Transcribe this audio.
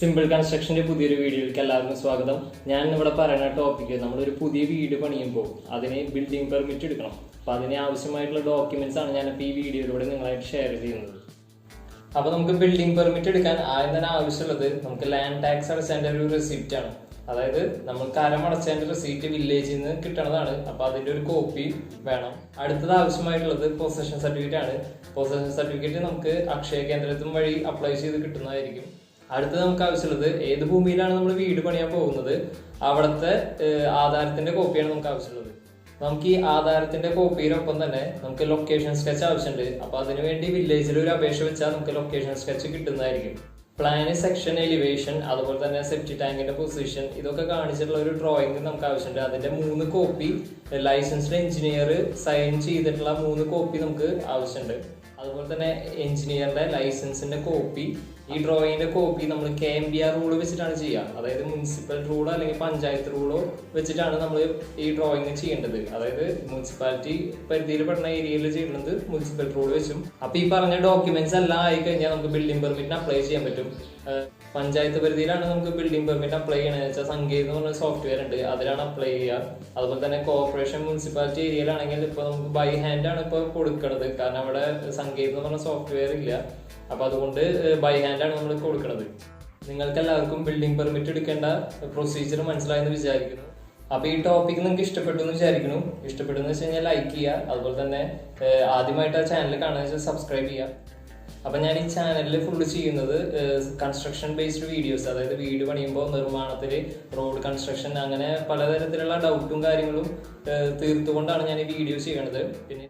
Simple കൺസ്ട്രക്ഷന്റെ പുതിയൊരു വീഡിയോയിലേക്ക് എല്ലാവർക്കും സ്വാഗതം. ഞാൻ ഇവിടെ പറയുന്ന ടോപ്പിക്ക് നമ്മളൊരു പുതിയ വീട് പണിയുമ്പോൾ അതിന് ബിൽഡിംഗ് പെർമിറ്റ് എടുക്കണം. അപ്പോൾ അതിന് ആവശ്യമായിട്ടുള്ള ഡോക്യുമെന്റ്സ് ആണ് ഞാനിപ്പോൾ ഈ വീഡിയോയിലൂടെ നിങ്ങളായിട്ട് ഷെയർ ചെയ്യുന്നത്. അപ്പോൾ നമുക്ക് ബിൽഡിംഗ് പെർമിറ്റ് എടുക്കാൻ ആദ്യം തന്നെ ആവശ്യമുള്ളത് നമുക്ക് ലാൻഡ് ടാക്സ് അടച്ചതിന്റെ ഒരു റെസിപ്റ്റ് ആണ്. അതായത് നമ്മൾ കരം അടച്ചതിന്റെ റെസീറ്റ് വില്ലേജിൽ നിന്ന് കിട്ടണതാണ്. അപ്പോൾ അതിന്റെ ഒരു കോപ്പി വേണം. അടുത്തത് ആവശ്യമായിട്ടുള്ളത് പൊസഷൻ സർട്ടിഫിക്കറ്റ് ആണ്. പൊസഷൻ സർട്ടിഫിക്കറ്റ് നമുക്ക് അക്ഷയ കേന്ദ്രത്തും വഴി അപ്ലൈ ചെയ്ത് കിട്ടുന്നതായിരിക്കും. അടുത്തത് നമുക്ക് ആവശ്യമുള്ളത് ഏത് ഭൂമിയിലാണ് നമ്മൾ വീട് പണിയാൻ പോകുന്നത്? അവിടുത്തെ ആധാരത്തിന്റെ കോപ്പിയാണ് നമുക്ക് ആവശ്യമുള്ളത്. നമുക്ക് ഈ ആധാരത്തിന്റെ കോപ്പിയിലൊപ്പം തന്നെ നമുക്ക് ലൊക്കേഷൻ സ്കെച്ച് ആവശ്യമുണ്ട്. അപ്പൊ അതിനുവേണ്ടി വില്ലേജിൽ ഒരു അപേക്ഷ വെച്ചാൽ നമുക്ക് ലൊക്കേഷൻ സ്കെച്ച് കിട്ടുന്നതായിരിക്കും. പ്ലാന് സെക്ഷൻ എലിവേഷൻ അതുപോലെ തന്നെ സെഫ്റ്റി ടാങ്കിന്റെ പൊസിഷൻ ഇതൊക്കെ കാണിച്ചിട്ടുള്ള ഒരു ഡ്രോയിങ് നമുക്ക് ആവശ്യമുണ്ട്. അതിന്റെ മൂന്ന് കോപ്പി ലൈസൻസ്ഡ് എഞ്ചിനീയർ സൈൻ ചെയ്തിട്ടുള്ള മൂന്ന് കോപ്പി നമുക്ക് ആവശ്യമുണ്ട്. അതുപോലെ തന്നെ എഞ്ചിനീയറുടെ ലൈസൻസിന്റെ കോപ്പി ഈ ഡ്രോയിങ്ങിന്റെ കോപ്പി നമ്മൾ K M B R rule വെച്ചിട്ടാണ് ചെയ്യുക. അതായത് മുനിസിപ്പൽ റൂളോ അല്ലെങ്കിൽ പഞ്ചായത്ത് റൂളോ വെച്ചിട്ടാണ് നമ്മൾ ഈ ഡ്രോയിങ് ചെയ്യേണ്ടത്. അതായത് മുനിസിപ്പാലിറ്റി പരിധിയിൽ പെടുന്ന ഏരിയയിൽ ചെയ്യുന്നത് മുനിസിപ്പൽ റൂൾ വെച്ചും. അപ്പൊ ഈ പറഞ്ഞ ഡോക്യുമെന്റ്സ് എല്ലാം ആയി കഴിഞ്ഞാൽ നമുക്ക് ബിൽഡിംഗ് പെർമിറ്റിന് അപ്ലൈ ചെയ്യാൻ പറ്റും. പഞ്ചായത്ത് പരിധിയിലാണ് നമുക്ക് ബിൽഡിംഗ് പെർമിറ്റ് അപ്ലൈ ചെയ്യണമെന്ന് വെച്ചാൽ സംഗീതം എന്ന് പറഞ്ഞ സോഫ്റ്റ്വെയർ ഉണ്ട്. അതിലാണ് അപ്ലൈ ചെയ്യുക. അതുപോലെ തന്നെ കോർപ്പറേഷൻ മുനിസിപ്പാലിറ്റി ഏരിയയിലാണെങ്കിൽ ഇപ്പോൾ നമുക്ക് ബൈ ഹാൻഡ് ആണ് ഇപ്പോൾ കൊടുക്കുന്നത് കാരണം അവിടെ സംഗീതം എന്ന് പറഞ്ഞ സോഫ്റ്റ്വെയർ ഇല്ല. അപ്പൊ അതുകൊണ്ട് ബൈ ഹാൻഡ് ആണ് നമ്മൾ കൊടുക്കുന്നത് നിങ്ങൾക്ക് എല്ലാവർക്കും ബിൽഡിംഗ് പെർമിറ്റ് എടുക്കേണ്ട പ്രൊസീജിയർ മനസ്സിലായെന്ന് വിചാരിക്കുന്നു. അപ്പോൾ ഈ ടോപ്പിക് നിങ്ങൾക്ക് ഇഷ്ടപ്പെട്ടു എന്ന് വിചാരിക്കുന്നു. ഇഷ്ടപ്പെട്ടു എന്ന് വെച്ച് കഴിഞ്ഞാൽ ലൈക്ക് ചെയ്യുക. അതുപോലെ തന്നെ ആദ്യമായിട്ട് ആ ചാനൽ കാണാൻ സബ്സ്ക്രൈബ് ചെയ്യുക. അപ്പൊ ഞാൻ ഈ ചാനലിൽ ഫുള്ള് ചെയ്യുന്നത് കൺസ്ട്രക്ഷൻ ബേസ്ഡ് വീഡിയോസ് അതായത് വീട് പണിയുമ്പോൾ നിർമ്മാണത്തിൽ റോഡ് കൺസ്ട്രക്ഷൻ അങ്ങനെ പലതരത്തിലുള്ള ഡൗട്ടും കാര്യങ്ങളും തീർത്തുകൊണ്ടാണ് ഞാൻ ഈ വീഡിയോ ചെയ്യണത്. പിന്നെ